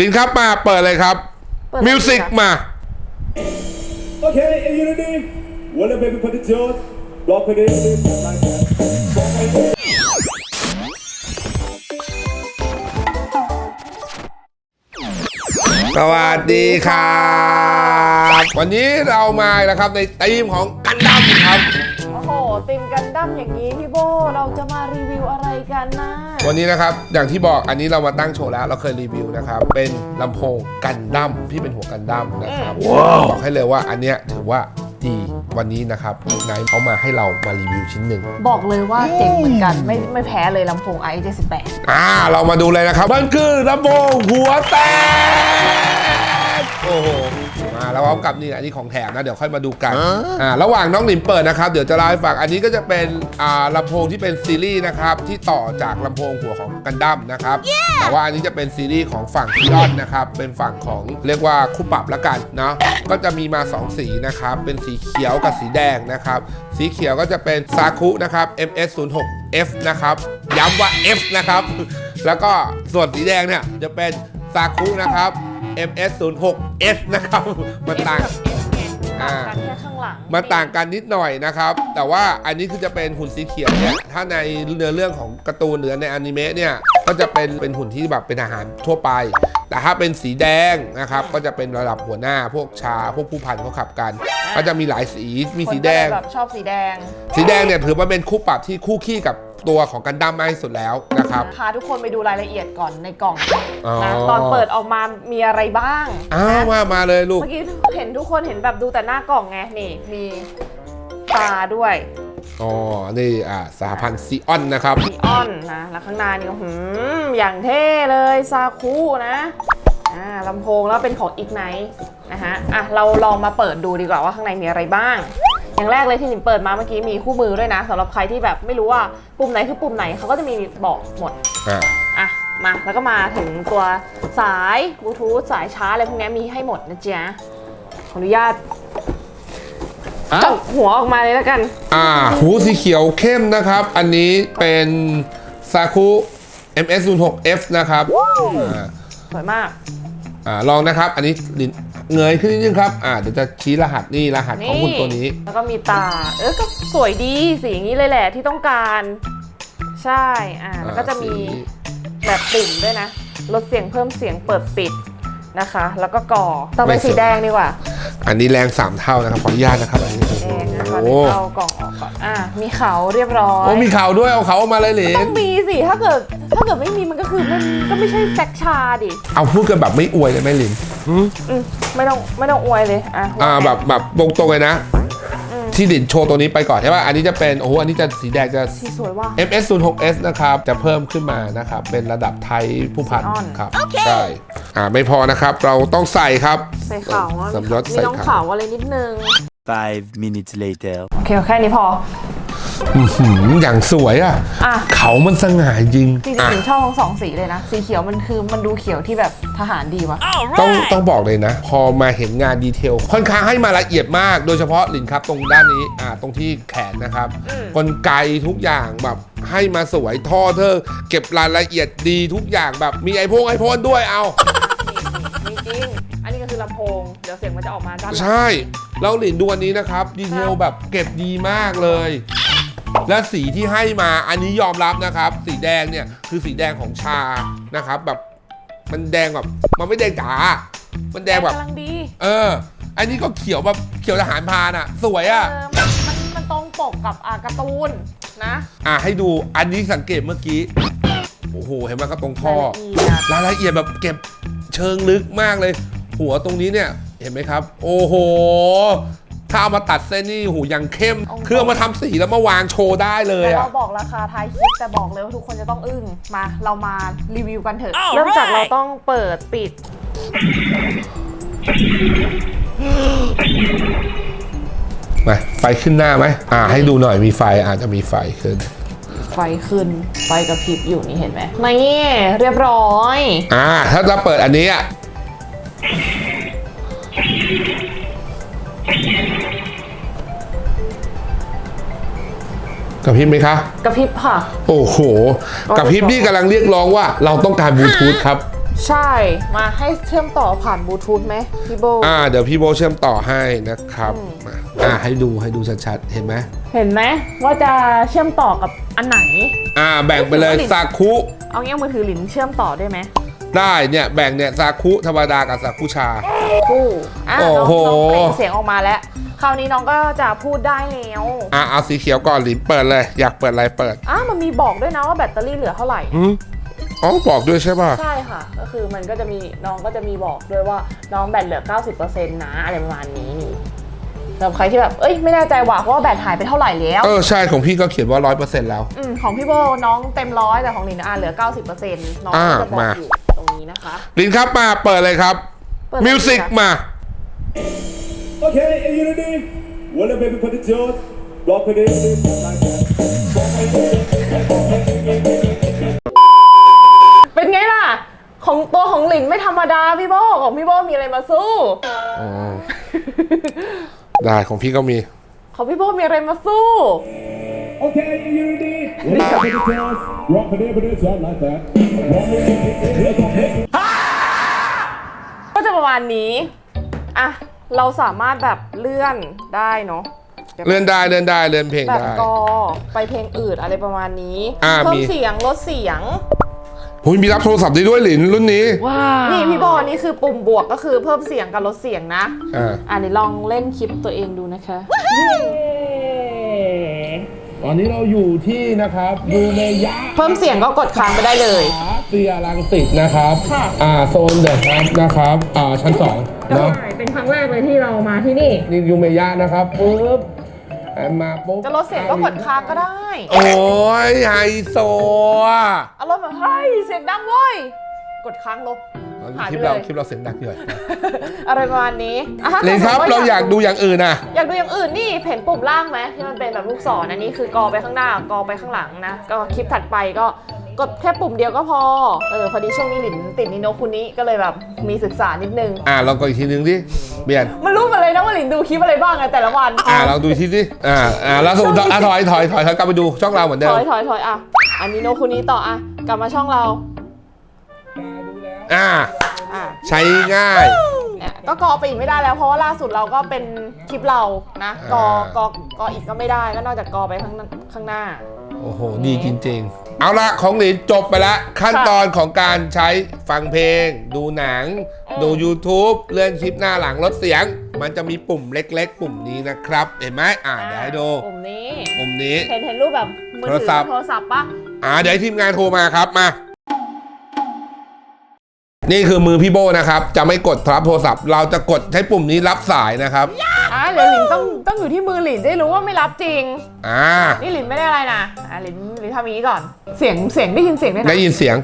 ลินครับมาเปิดเลยครับเปิดเลยมิวสิกค่ะ มา Okay, in unity, well, baby, put it yours. Rock with it, like that. สวัสดีครับ วันนี้เรามาแล้วครับในธีมของกันดั้มครับโอ้โห ติมกันดั้มอย่างนี้พี่โบเราจะมารีวิวอะไรกันนะวันนี้นะครับ อย่างที่บอกอันนี้เรามาตั้งโชว์แล้วเราเคยรีวิวนะครับ เป็นลำโพงกันดั้มที่เป็นหัวกันดั้มนะครับบอกให้เลยว่าอันเนี้ยถือว่าดีวันนี้นะครับไนท์เขามาให้เรามารีวิวชิ้นหนึ่งบอกเลยว่าเจ๋งเหมือนกันไม่ไม่แพ้เลยลำโพง i 7 8อ่าเรามาดูเลยนะครับ มันคือลำโพงหัวแตกโอ้โห มาแล้วพร้อมกับนี่อันนี้ของแถมนะเดี๋ยวค่อยมาดูกันอ่าระหว่างน้องหลิมเปิดนะครับเดี๋ยวจะเล่าให้ฟังอันนี้ก็จะเป็นอ่าลำโพงที่เป็นซีรีส์นะครับที่ต่อจากลำโพงหัวของกันดั้มนะครับแต่ว่าอันนี้จะเป็นซีรีส์ของฝั่งซิออนนะครับเป็นฝั่งของเรียกว่าคู่ปรับละกันเนาะก็จะมีมา 2 สีนะครับเป็นสีเขียวกับสีแดงนะครับสีเขียวก็จะเป็นซาคุนะครับ MS 0 6 F นะครับย้ำว่า F นะครับแล้วก็ส่วนสีแดงเนี่ยจะเป็นซาคุนะครับ MS 0 6 S นะครับมันต่าง อ่าต่างกันแค่ข้างหลังมันต่างกันนิดหน่อยนะครับ แต่ว่าอันนี้คือจะเป็นหุ่นสีเขียวเนี่ยถ้าในเนื้อเรื่องของการ์ตูนหรือในอนิเมะเนี่ยก็จะเป็นเป็นหุ่นที่แบบเป็นอาหารทั่วไป แต่ถ้าเป็นสีแดงนะครับก็จะเป็นระดับหัวหน้าพวกชาพวกผู้พันเขาขับกัน ก็จะมีหลายสีมีสีแดง คนก็เลยแบบชอบสีแดง สีแดงเนี่ยถือว่าเป็นคู่ปรับที่คู่ขี้กับ ตัวของกันดั้มมากที่สุดแล้วนะครับ พาทุกคนไปดูรายละเอียดก่อนในกล่องอ๋อ นะตอนเปิดออกมามีอะไรบ้างอ้าวนะมามาเลยลูกเมื่อกี้เห็นทุกคนเห็นแบบดูแต่หน้ากล่องไงนี่มีตาด้วยอ๋อนี่อ่าสหพันธ์ซีออนนะครับ มีออนนะ แล้วข้างหน้านี่ก็หืมอย่างเท่เลยซาคุนะอ่าลำโพงแล้วเป็นของอีกไนนะฮะอะเราลองมาเปิดดูดีกว่าว่าข้างในมีอะไรบ้าง อย่างแรกเลยที่หนิมเปิดมาเมื่อกี้มีคู่มือด้วยนะสำหรับใครที่แบบไม่รู้ว่าปุ่มไหนคือปุ่มไหนเขาก็จะมีบอกหมดอ่าอะมาแล้วก็มาถึงตัวสายบลูทูธสายชาร์จอะไรพวกนี้มีให้หมดนะจ๊ะขออนุญาตจกหัวออกมาเลยแล้วกัน อ่า หูสีเขียวเข้มนะครับ อันนี้เป็นซาคุ MS 0 6 F นะครับอ่าสวยมาก อ่าลองนะครับ อันนี้ลิ้นเงยขึ้นนิดนึงครับอ่าเดี๋ยวจะชี้รหัสนี่รหัสของหุ่นตัวนี้ แล้วก็มีตา เออก็สวยดีสีอย่างนี้เลยแหละที่ต้องการ ใช่ อ่าแล้วก็จะมีสีแบบปุ่มด้วยนะ ลดเสียงเพิ่มเสียงเปิดปิดนะคะ แล้วก็ก่อต่อไปสีแดงดีกว่า อันนี้แรงสามเท่านะครับขออนุญาตนะครับอันนี้ แดงนะคะโอ้เดี๋ยวเอากล่องออกก่อนอ่ามีเขาเรียบร้อยโอ้มีข่าวด้วยเอาเขาออกมาเลยเหรต้อนงมีสิถ้าเกิดถ้าเกิดไม่มีมันก็คือมันก็ไม่ใช่แซกชาดิเอาพูดกันแบบไม่อวยเลยไหมลินอืมไม่ต้องไม่ต้องอวยเลยอะอ่าว่าไงแบบแบบตรงๆเลยนะ ที่ลินโชว์ตัวนี้ไปก่อนใช่ป่ะอันนี้จะเป็นโอ้โหอันนี้จะสีแดงจะ สีสวยว่ะ MS 0 6 S นะครับ จะเพิ่มขึ้นมานะครับ เป็นระดับไทยผู้พัน Xeon ครับ ใช่อ่าไม่พอนะครับ เราต้องใส่ครับ ใส่เขาอะสำยศมีใส่น้องขาเขาอะไรนิดนึง Five minutes later. โอเคแค่นี้พอหืมอย่างสวยอะ อะ เขามันสง่าจริงจริงอะๆหนูชอบทั้งสองสีเลยนะ สีเขียวมันคือมันดูเขียวที่แบบทหารดีว่ะต้องต้องบอกเลยนะ พอมาเห็นงานดีเทล ค่อนข้างให้มาละเอียดมาก โดยเฉพาะหลินครับตรงด้านนี้อ่าตรงที่แขนนะครับอืมกลไกทุกอย่างแบบให้มาสวยท่อเธอ เก็บรายละเอียดดีทุกอย่างแบบมีไอโพงไอโฟนด้วยเอานี่จริงๆอันนี้ก็คือ ลำโพง เดี๋ยวเสียงมันจะออกมาด้านหลังใช่แล้วหลินดูอันนี้นะครับดีเทลแบบเก็บดีมากเลย และสีที่ให้มาอันนี้ยอมรับนะครับ สีแดงเนี่ยคือสีแดงของชานะครับ แบบมันแดงแบบมันไม่แดงจ๋ามันแดงแบบกำลังดี เออ อันนี้ก็เขียวแบบเขียวทหารพรานอะสวยอะเออมันมันมันตรงปกกับอ่าการ์ตูนนะอะให้ดูอันนี้สังเกตเมื่อกี้ โอ้โห เห็นไหมก็ตรงท่อ รายละเอียดรายละเอียดแบบเก็บเชิงลึกมากเลย หัวตรงนี้เนี่ยเห็นไหมครับ โอ้โหถ้าเอามาตัดเส้นนี่หูยังเข้มคือเอามาทำสีแล้วมาวางโชว์ได้เลยแต่อะเราบอกราคาท้ายคลิปแต่บอกเลยว่าทุกคนจะต้องอึ้งมาเรามารีวิวกันเถอะเริ่มจากเราต้องเปิดปิด มาไฟขึ้นหน้าไหมอ่า ให้ดูหน่อยมีไฟอาจจะมีไฟขึ้น ไฟขึ้น ไฟกระพริบอยู่นี่เห็นไหมนี่เรียบร้อย อ่า ถ้าจะเปิดอันนี้อะ กระพริบไหมคะ กระพริบค่ะ โอ้โหกับพริบนี่กำลังเรียกร้องว่า เราต้องการบลูทูธครับ ใช่มาให้เชื่อมต่อผ่านบลูทูธไหมพี่โบ อ่า เดี๋ยวพี่โบเชื่อมต่อให้นะครับมาอ่าให้ดูให้ดูชัดๆ เห็นไหมเห็นไหมว่าจะเชื่อมต่อกับอันไหน อ่า แบ่งไปเลยติดซาคุเอางี้มือถือหลินเชื่อมต่อได้ไหม ได้เนี่ยแบ่งเนี่ยซาคุธรรมดากับซาคุชา คู่อะโอ้น้องโห น้องเปล่งเสียงออกมาแล้ว คราวนี้น้องก็จะพูดได้แล้วอ่าเอาสีเขียวก่อนหลินเปิดเลย อยากเปิดอะไรเปิดอะมันมีบอกด้วยนะว่าแบตเตอรี่เหลือเท่าไหร่ อืมอ๋อบอกด้วยใช่ป่ะ ใช่ค่ะ ก็คือมันก็จะมีน้องก็จะมีบอกด้วยว่าน้องแบตเหลือ 90%นะอะไรประมาณนี้นี่ สำหรับใครที่แบบเอ้ยไม่แน่ใจว่าเพราะว่าแบตหายไปเท่าไหร่แล้ว เออใช่ของพี่ก็เขียนว่าร้อยเปอร์เซ็นต์แล้ว อืมของพี่โบน้องเต็มร้อยแต่ของลินอะเหลือ 90%น้องอ่าก็จะบอกมา อยู่ตรงนี้นะคะ ลินครับมาเปิดเลยครับเปิดเลยมิวสิกค่ะ มา Okay, in unity. Well, the baby put the jaws. Rock with it. Like that. เป็นไงล่ะ ของตัวของหลินไม่ธรรมดาพี่โบของพี่โบมีอะไรมาสู้อ๋อ ได้ของพี่ก็มี ของพี่โบมีอะไรมาสู้ Okay, in unity. Well, the baby put the jaws. Rock with it, put it jaws like that. Rock with it. ก็จะประมาณนี้ อะ เราสามารถแบบเลื่อนได้เนาะเลื่อนได้เลื่อนได้เลื่อนเพลงแบบได้ กอไปเพลงอื่นอะไรประมาณนี้ อ่าเพิ่มมีเสียงลดเสียง หุยมีรับโทรศัพท์ได้ด้วยหลินรุ่นนี้นี่พี่โบนี่คือปุ่มบวกก็คือเพิ่มเสียงกับลดเสียงนะ อ่าอ่านี่ลองเล่นคลิปตัวเองดูนะคะ ตอนนี้เราอยู่ที่นะครับดูในยะเพิ่มเสียงก็กดค้างไปได้เลยเตียรังสิตนะครับค่ะอ่าโซนเดอะครับนะครับอ่าชั้นสองเนาะเป็นครั้งแรกเลยที่เรามาที่นี่ นี่ยูเมยะนะครับปุ๊บแอน มาปุ๊บจะลดเสียงก็กดค้างก็ได้ โอ้ยไฮโซอะอารมณ์แบบเฮ้ยเสียงดังเว้ย กดค้างลบหายคลิปไปเลเรายคลิปเราเสียงดังเกินอะไรประมาณนี้อะถ้หลินครับ สมมุติเราว่อยากดูอย่างอื่นอะอยากดูอย่างอื่นนี่เห็นปุ่มล่างไหมที่มันเป็นแบบลูกศรอันนี้คือกอไปข้างหน้ากอไปข้างหลังนะก็คลิปถัดไปก็ก ดแค่ปุ่มเดียวก็พอ เออพอดีช่วงนี้หลินติดนิโนคุนี้ก็เลยแบบมีศึกษานิดนึง อ่าลองกดอีกทีนึงดิเบียนมันรู้หมดเลยนะว่าหลินดูคลิปอะไรบ้างอะแต่ละวัน อ่าลองดูอีกทีดิอ่าอ่าแล้วสมมติอะถอยถอยถอยถอยกลับไปดูช่องเราเหมือนเดิถมอยถอยถอยอะอันนิโนคุนี้ต่ออะกลับมาช่องเราอ่าอะใช้ง่าย เนี่ยก็กอไปอีกไม่ได้แล้ว เพราะว่าล่าสุดเราก็เป็นคลิปเรานะกออ่ากอกออีกก็ไม่ได้ก็นอกจากกอไปข้างหน้าข้างหน้า โอ้โห ดีจริง ๆ เอาละของหลินจบไปแล้วขั้นตอนของการใช้ฟังเพลง ดูหนังอืมดู YouTube เลื่อนคลิปหน้าหลังลดเสียง มันจะมีปุ่มเล็กๆ ปุ่มนี้นะครับ เห็นไหมอ่าเดี๋ยวให้ดูปุ่มนี้ ปุ่มนี้ เห็นเห็นรูปแบบมือโทรถือศัพท์โทรศัพท์ปะอ่าเดี๋ยวให้ทีมงานโทรมาครับมา นี่คือมือพี่โบนะครับ จะไม่กดรับโทรศัพท์ เราจะกดใช้ปุ่มนี้รับสายนะครับ อะเดี๋ยวหลินต้องต้องอยู่ที่มือหลินได้รู้ว่าไม่รับจริง อ่า นี่หลินไม่ได้อะไรนะอะหลินหลินทำอย่างนี้ก่อน เสียงเสียงได้ยินเสียงด้วยนะได้ยินเสียง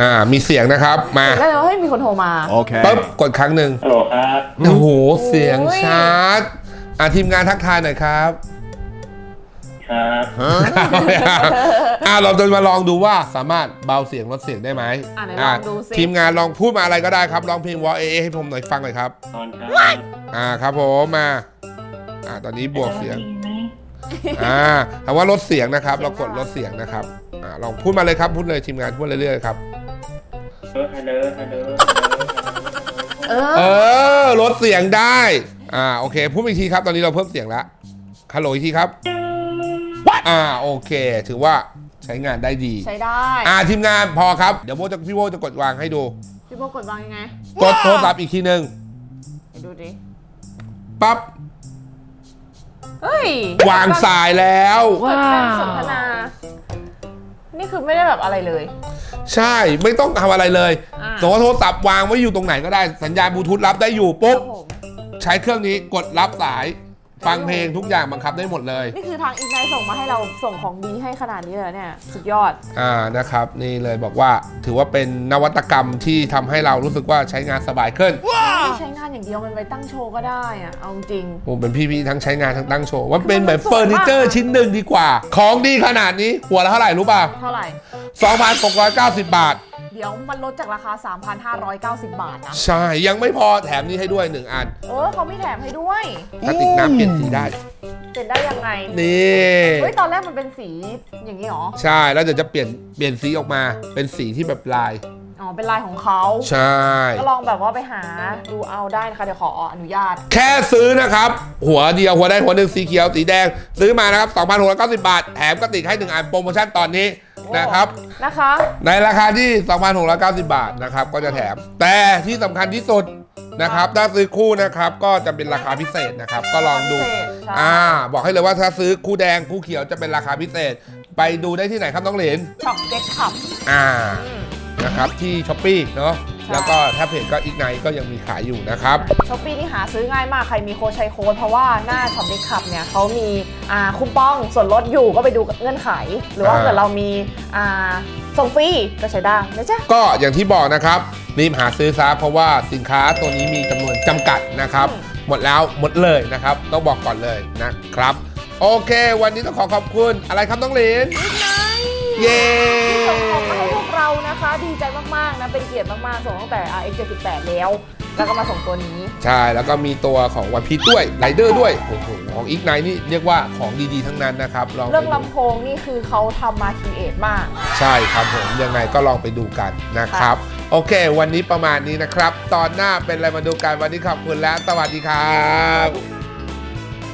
อ่า มีเสียงนะครับ มาแล้วเราให้ยมีคนโทรมา Okay. ปุ๊บกดครั้งหนึ่งฮัลโหลครับ โอ้โห เสียงโอ้ยชัดอะทีมงานทักทายหน่อยครับ ครับอะเราจะมาลองดูว่าสามารถเบาเสียงลดเสียงได้ไหมอะไหนลองดูสิ ทีมงานลองพูดมาอะไรก็ได้ครับลองเพลงวอเอให้ผมหน่อยฟังหน่อยครับ ตอนครับอ่าครับผมมาอ่าตอนนี้บวกเสียง อ่าคำว่าลดเสียงนะครับ เรากดลดเสียงนะครับอ่าลองพูดมาเลยครับพูดเลยทีมงานพูดเรื่อยๆครับฮัลโหลฮัลโหลเอเออ อลดเสียงได้ อ่าโอเคพูดอีกทีครับ ตอนนี้เราเพิ่มเสียงแล้วฮัลโหลอีกทีครับ อ่าโอเค ถือว่าใช้งานได้ดี ใช้ได้อ่าทีมงานพอครับ เดี๋ยวโบจะพี่โบจะกดวางให้ดู พี่โบกดวางยังไงกดโทรศัพท์อีกทีหนึ่งเดี๋ยวดูดิปั๊บเฮ้ยวางสายแล้วเปิดเป็นสนทนา นี่คือไม่ได้แบบอะไรเลย ใช่ไม่ต้องทำอะไรเลยอ่าสมมติว่าโทรศัพท์วางไว้อยู่ตรงไหนก็ได้สัญญาณบลูทูธรับได้อยู่คปุ๊บรับผมใช้เครื่องนี้กดรับสาย ฟังเพลงทุกอย่างบังคับได้หมดเลยนี่คือทางอีกไนส่งมาให้เราส่งของดีให้ขนาดนี้เลยเนี่ยสุดยอดอ่านะครับ นี่เลยบอกว่าถือว่าเป็นนวัตกรรมที่ทำให้เรารู้สึกว่าใช้งานสบายขึ้นไม่ใช้งานอย่างเดียวมันไปตั้งโชว์ก็ได้อะเอาจริงผมเป็นพี่ๆทั้งใช้งานทั้งตั้งโชว์ว่าเป็นแบบคือมันสวยเฟอร์นิเจอร์มากชิ้นหนึ่งดีกว่า ของดีขนาดนี้หัวละเท่าไหร่รู้ป่ะเท่าไหร่ 2,690 บาท ดเดี๋ยวมันลดจากราคา 3,590 บาทนะ ใช่ ยังไม่พอแถมนี้ให้ด้วย1อันเออเขาไม่แถมให้ด้วยกระติกน้ำเปลี่ยนสีได้ เป็นได้ยังไง นี่ เฮ้ย ตอนแรกมันเป็นสีอย่างนี้หรอ ใช่ แล้วเดี๋ยวจะเปลี่ยนเปลี่ยนสีออกมา เป็นสีที่แบบลาย อ๋อ เป็นลายของเขา ใช่ ก็ลองแบบว่าไปหาดูเอาได้นะคะ เดี๋ยวขออนุญาต แค่ซื้อนะครับ หัวเดียวหัวได้หัวหนึ่งสีเขียวสีแดง ซื้อมานะครับ 2,690 บาท แถมกระติกให้1อันโปรโมชั่นตอนนี้ นะครับ นะคะ ในราคาที่ 2,690 บาทนะครับ ก็จะแถม แต่ที่สำคัญที่สุดนะครับ ถ้าซื้อคู่นะครับ ก็จะเป็นราคาพิเศษนะครับ ก็ลองดูพิเศษใช่ อ่า บอกให้เลยว่าถ้าซื้อคู่แดงคู่เขียวจะเป็นราคาพิเศษ ไปดูได้ที่ไหนครับน้องเหรนช็อปเด็กขับอ่าอืมนะครับที่ช้อปปี้เนาะใช่ แล้วก็ถ้าเพจก็อีกไนก็ยังมีขายอยู่นะครับ ช้อปปี้นี่หาซื้อง่ายมากใครมีโค้ดใช้โค้ดเพราะว่าหน้าช็อปเด็กขับเนี่ยเขามีอ่าคูปองส่วนลดอยู่ก็ไปดูเงื่อนไข หรือว่าอ่า เกิดเรามีอ่าส่งฟรีก็ใช้ได้นะจ๊ะ ก็อย่างที่บอกนะครับ รีบหาซื้อซะเพราะว่าสินค้าตัวนี้มีจำนวนจำกัดนะครับ อืม หมดแล้วหมดเลยนะครับ ต้องบอกก่อนเลยนะครับ โอเค วันนี้ต้องขอขอบคุณอะไรครับน้องเหรนเย้ ส่งของมาให้พวก เรานะคะดีใจมากๆนะเป็นเกียรติมากๆ ส่งตั้งแต่ RX 78แล้ว แล้วก็มาส่งตัวนี้ ใช่ แล้วก็มีตัวของวันพีด้วยไรเดอร์ด้วยโอ้โหของอีกไนนี่เรียกว่าของดีๆทั้งนั้นนะครับลองไปเรื่องดูลำโพงนี่คือเขาทำมาคิเอทมาก ใช่ครับผมยังไงก็ลองไปดูกันนะครับ โอเค วันนี้ประมาณนี้นะครับ ตอนหน้าเป็นอะไรมาดูกันวันนี้ขอบคุณและสวัสดีครับค่ะ